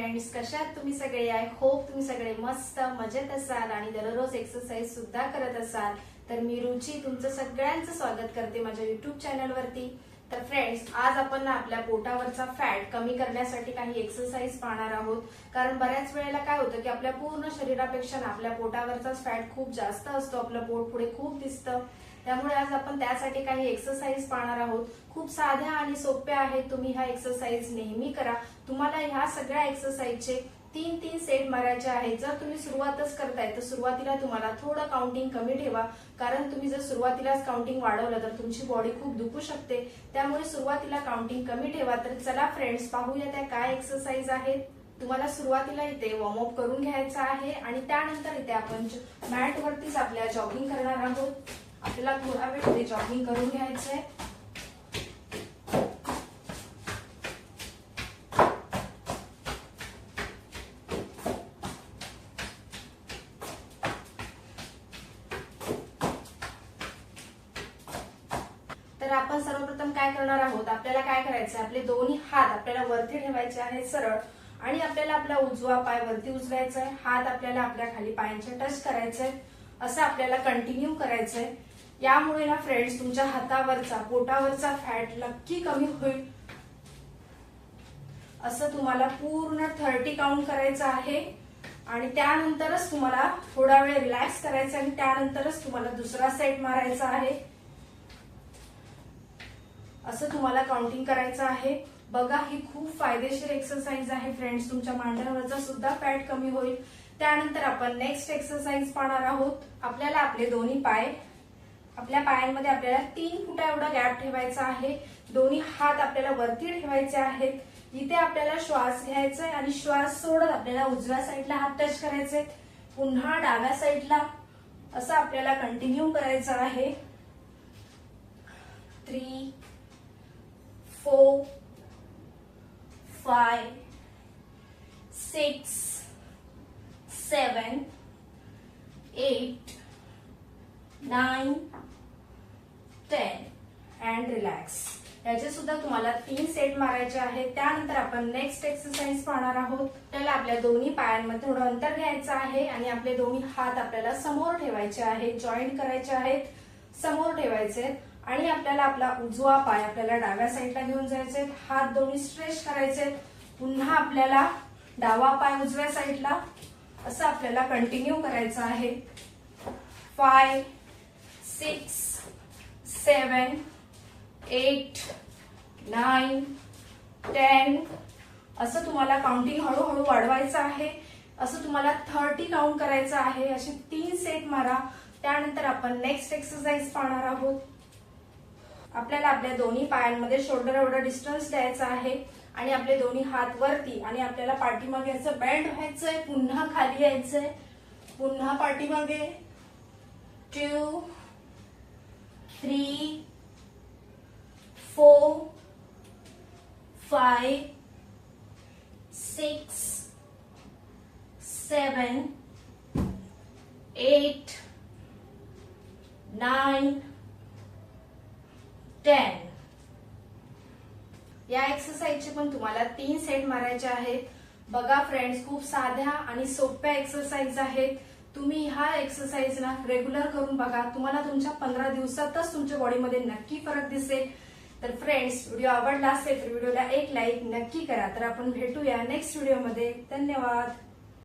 Friends कशात तुम्ही सगळे आय होप तुम्ही सगळे मस्त मजेत असाल आणि दररोज एक्सरसाइज सुद्धा करत असाल तर मी रुची तुमचं सगळ्यांचं स्वागत करते माझ्या युट्यूब चॅनलवरती तर फ्रेंड्स आज आपण ना आपल्या पोटावरचा फॅट कमी करण्यासाठी काही एक्सरसाइज पाहणार आहोत. कारण बऱ्याच वेळेला काय होतं की आपल्या पूर्ण शरीरापेक्षा ना आपल्या पोटावरचाच फॅट खूप जास्त असतो आपलं पोट पुढे खूप दिसतं. त्यामुळे आज आपण त्यासाठी काही एक्सरसाइज पाहणार आहोत. खूप साध्या आणि सोप्या आहेत तुम्ही ह्या एक्सरसाइज नेहमी करा. तुम्हाला ह्या सगळ्या एक्सरसाइजचे तीन तीन सेट मारायचे आहेत. जर तुम्ही सुरुवातच करताय तर सुरुवातीला तुम्हाला थोडं काउंटिंग कमी ठेवा. कारण तुम्ही जर सुरुवातीलाच काउंटिंग वाढवलं तर तुमची बॉडी खूप दुखू शकते. त्यामुळे सुरुवातीला काउंटिंग कमी ठेवा. तर चला फ्रेंड्स पाहूया त्या काय एक्सरसाइज आहेत. तुम्हाला सुरुवातीला इथे वॉर्मअप करून घ्यायचं आहे आणि त्यानंतर इथे आपण मॅट वरतीच आपल्या जॉगिंग करणार आहोत. आपल्याला थोडा वेळ ते जॉगिंग करून घ्यायचंय. तर आपण सर्वप्रथम काय करणार आहोत? आपल्याला काय करायचं आपले दोन्ही हात आपल्याला वरती ठेवायचे आहेत सरळ. आणि आपल्याला आपला उजवा पाय वरती उचलायचा आहे हात आपल्याला आपल्या खाली पायांचे टच करायचंय. असं आपल्याला कंटिन्यू करायचंय. यामुळे ना फ्रेंड्स तुमच्या हातावरचा पोटावरचा फॅट नक्की कमी होईल. असं तुम्हाला पूर्ण थर्टी काउंट करायचं आहे. आणि त्यानंतरच तुम्हाला थोडा वेळ रिलॅक्स करायचा आणि त्यानंतरच तुम्हाला दुसरा सेट मारायचा आहे. असं तुम्हाला काउंटिंग करायचं आहे. बघा ही खूप फायदेशीर एक्सरसाइज आहे फ्रेंड्स तुमच्या मांड्यावरचा सुद्धा फॅट कमी होईल. त्यानंतर आपण नेक्स्ट एक्सरसाइज पाहणार आहोत. आपल्याला आपले दोन्ही पाय आपल्या पायांमध्ये आपल्याला तीन फुटा एवढा गॅप ठेवायचा आहे. दोन्ही हात आपल्याला वरती ठेवायचे आहेत. इथे आपल्याला श्वास घ्यायचा आहे आणि श्वास सोडत आपल्याला उजव्या साईडला हात टच करायचे पुन्हा डाव्या साईडला असं आपल्याला कंटिन्यू करायचं आहे. Three four five six seven eight nine ten and relax. याचे सुद्धा तुम्हाला तीन सेट मारायचे आहेत. त्यानंतर आपण नेक्स्ट एक्सरसाइज पाहणार आहोत. त्याला आपल्या दोन्ही पायांमध्ये थोडं अंतर घ्यायचं आहे आणि आपले दोन्ही हात आपल्याला समोर ठेवायचे आहेत जॉईंट करायचे आहेत समोर ठेवायचे आहेत. आणि आपल्याला आपला उजवा पाय आपल्याला डाव्या साईडला घेऊन जायचे हात दोन्ही स्ट्रेच करायचे पुन्हा आपल्याला डावा पाय उजव्या साईडला असं आपल्याला कंटिन्यू करायचं आहे. Five six seven eight nine ten असं तुम्हाला काउंटिंग हळूहळू वाढवायचं आहे. असं तुम्हाला थर्टी काउंट करायचं आहे. असे तीन सेट मारा. त्यानंतर आपण नेक्स्ट एक्सरसाइज पाहणार आहोत. आपल्याला आपल्या दोन्ही पायांमध्ये शोल्डर एवढा डिस्टन्स द्यायचा आहे आणि आपले दोन्ही हात वरती आणि आपल्याला पाठीमागे याचं बँड व्हायचंय पुन्हा खाली यायचंय. पुन्हा पाठीमागे. Two three four five six seven eight nine ten या एक्सरसाइजचे पण तुम्हाला तीन सेट मारायचे आहेत. बघा फ्रेंड्स खूप साध्या आणि सोप्या एक्सरसाइज आहेत. तुम्ही ह्या एक्सरसाइज ना रेग्युलर करून बघा. तुम्हाला तुमच्या पंधरा दिवसातच तुमच्या बॉडीमध्ये नक्की फरक दिसेल. तर फ्रेंड्स व्हिडिओ आवडला असेल तर व्हिडिओला एक लाईक नक्की करा. तर आपण भेटूया नेक्स्ट व्हिडिओमध्ये धन्यवाद.